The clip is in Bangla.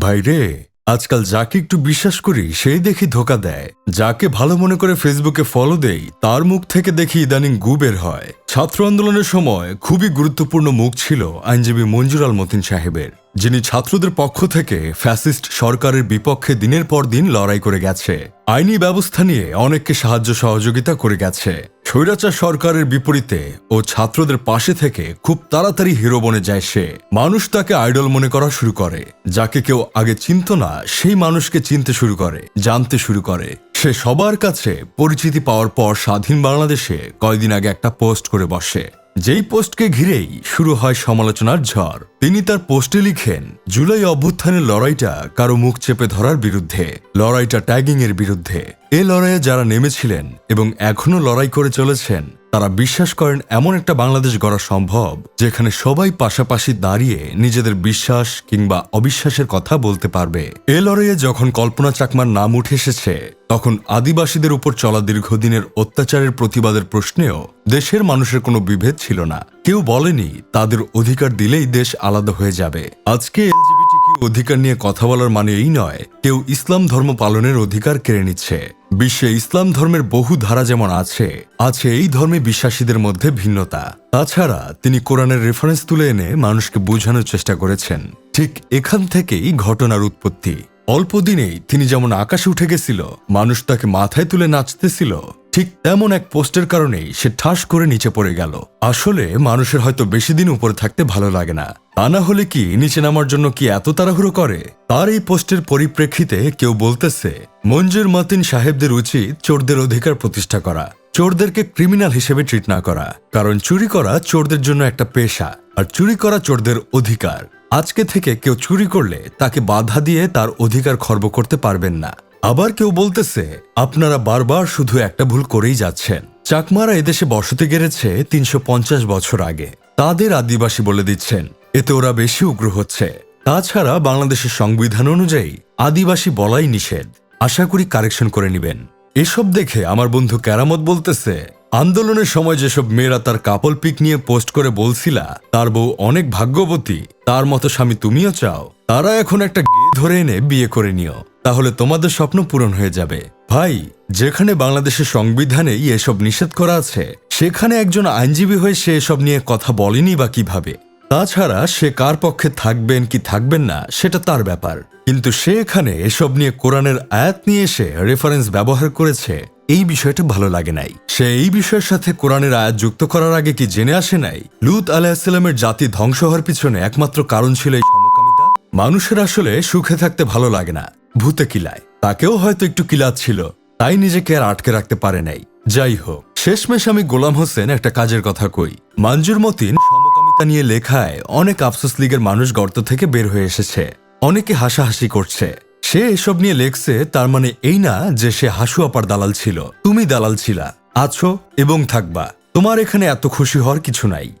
ভাই রে, আজকাল যাকে একটু বিশ্বাস করি, সেই দেখি ধোকা দেয়। যাকে ভালো মনে করে ফেসবুকে ফলো দেই, তার মুখ থেকে দেখি ইদানিং গু বের হয়। ছাত্র আন্দোলনের সময় খুবই গুরুত্বপূর্ণ মুখ ছিল আইনজীবী মঞ্জুর আল মতিন সাহেবের। যিনি ছাত্রদের পক্ষ থেকে ফ্যাসিস্ট সরকারের বিপক্ষে দিনের পর দিন লড়াই করে গেছে। আইনি ব্যবস্থা নিয়ে অনেককে সাহায্য সহযোগিতা করে গেছে। স্বৈরাচার সরকারের বিপরীতে ও ছাত্রদের পাশে থেকে খুব তাড়াতাড়ি হিরো বনে যায় সে। মানুষ তাকে আইডল মনে করা শুরু করে, যাকে কেউ আগে চিনত না, সেই মানুষকে চিনতে শুরু করে, জানতে শুরু করে। সে সবার কাছে পরিচিতি পাওয়ার পর স্বাধীন বাংলাদেশে কয়দিন আগে একটা পোস্ট করে বসে। যেই পোস্টকে ঘিরেই শুরু হয় সমালোচনার ঝড়, তিনি তার পোস্টে লিখেন, জুলাই অভ্যুত্থানের লড়াইটা কারও মুখ চেপে ধরার বিরুদ্ধে, লড়াইটা ট্যাগিং এর বিরুদ্ধে। এ লড়াইয়ে যারা নেমেছিলেন এবং এখনও লড়াই করে চলেছেন তারা বিশ্বাস করেন এমন একটা বাংলাদেশ গড়া সম্ভব, যেখানে সবাই পাশাপাশি দাঁড়িয়ে নিজেদের বিশ্বাস কিংবা অবিশ্বাসের কথা বলতে পারবে। এ লড়াইয়ে যখন কল্পনা চাকমার নাম উঠে এসেছে, তখন আদিবাসীদের উপর চলা দীর্ঘদিনের অত্যাচারের প্রতিবাদের প্রশ্নেও দেশের মানুষের কোনো বিভেদ ছিল না। কেউ বলেনি তাদের অধিকার দিলেই দেশ আলাদা হয়ে যাবে। আজকে অধিকার নিয়ে কথা বলার মানে এই নয়, কেউ ইসলাম ধর্ম পালনের অধিকার কেড়ে নিচ্ছে। বিশ্বে ইসলাম ধর্মের বহু ধারা যেমন আছে আছে এই ধর্মে বিশ্বাসীদের মধ্যে ভিন্নতা। তাছাড়া তিনি কোরআনের রেফারেন্স তুলে এনে মানুষকে বোঝানোর চেষ্টা করেছেন। ঠিক এখান থেকেই ঘটনার উৎপত্তি। অল্প দিনেই তিনি যেমন আকাশে উঠে গেছিল, মানুষ তাকে মাথায় তুলে নাচতেছিল ঠিক তেমন এক পোস্টের কারণেই সে ঠাস করে নিচে পড়ে গেল। আসলে মানুষের হয়তো বেশি দিন উপরে থাকতে ভালো লাগে না। তা না হলে কি নিচে নামার জন্য কি এত তাড়াহুড়ো করে? তার এই পোস্টের পরিপ্রেক্ষিতে কেউ বলতেছে, মঞ্জুর মাতিন সাহেবদের উচিত চোরদের অধিকার প্রতিষ্ঠা করা, চোরদেরকে ক্রিমিনাল হিসেবে ট্রিট না করা। কারণ চুরি করা চোরদের জন্য একটা পেশা, আর চুরি করা চোরদের অধিকার। আজকে থেকে কেউ চুরি করলে তাকে বাধা দিয়ে তার অধিকার খর্ব করতে পারবেন না। আবার কেউ বলতেছে, আপনারা বারবার শুধু একটা ভুল করেই যাচ্ছেন। চাকমারা এদেশে বসতে গেড়েছে তিনশো বছর আগে। তাদের আদিবাসী বলে দিচ্ছেন, এতে ওরা বেশি উগ্র হচ্ছে। তাছাড়া বাংলাদেশের সংবিধান অনুযায়ী আদিবাসী বলাই নিষেধ। আশা করি কারেকশন করে নেবেন। এসব দেখে আমার বন্ধু ক্যারামত বলতেছে, আন্দোলনের সময় যেসব মেয়েরা তার কাপল পিক নিয়ে পোস্ট করে বলছিলা, তার বউ অনেক ভাগ্যবতী, তার মতো স্বামী তুমিও চাও, তারা এখন একটা গে ধরে এনে বিয়ে করে নিও। তাহলে তোমাদের স্বপ্ন পূরণ হয়ে যাবে। ভাই, যেখানে বাংলাদেশের সংবিধানেই এসব নিষেধ করা আছে, সেখানে একজন আইনজীবী হয়ে সে এসব নিয়ে কথা বলেনি বা কীভাবে? তাছাড়া সে কার পক্ষে থাকবেন, কি থাকবেন না, সেটা তার ব্যাপার। কিন্তু সে এখানে এসব নিয়ে কোরআনের আয়াত নিয়ে এসে রেফারেন্স ব্যবহার করেছে, এই বিষয়টা ভালো লাগে নাই। সে এই বিষয়ের সাথে কোরআনের আয়াত যুক্ত করার আগে কি জেনে আসে নাই? লুত আলাহিসাল্লামের জাতি ধ্বংস হওয়ার পিছনে একমাত্র কারণ ছিল এই মানুষের আসলে সুখে থাকতে ভালো লাগে না। ভূতে কিলায়। তাকেও হয়তো একটু কিলাত ছিল। তাই নিজেকে আর আটকে রাখতে পারে নাই। যাই হোক, শেষমেশ আমি গোলাম হোসেন একটা কাজের কথা কই। মঞ্জুর মতিন সমকামিতা নিয়ে লেখায় অনেক আফসোস লীগের মানুষ গর্ত থেকে বের হয়ে এসেছে। অনেকে হাসাহাসি করছে। সে এসব নিয়ে লেখছে, তার মানে এই না যে সে হাসু আপার দালাল ছিল। তুমি দালাল ছিলা। আছো এবং থাকবা। তোমার এখানে এত খুশি হওয়ার কিছু নাই।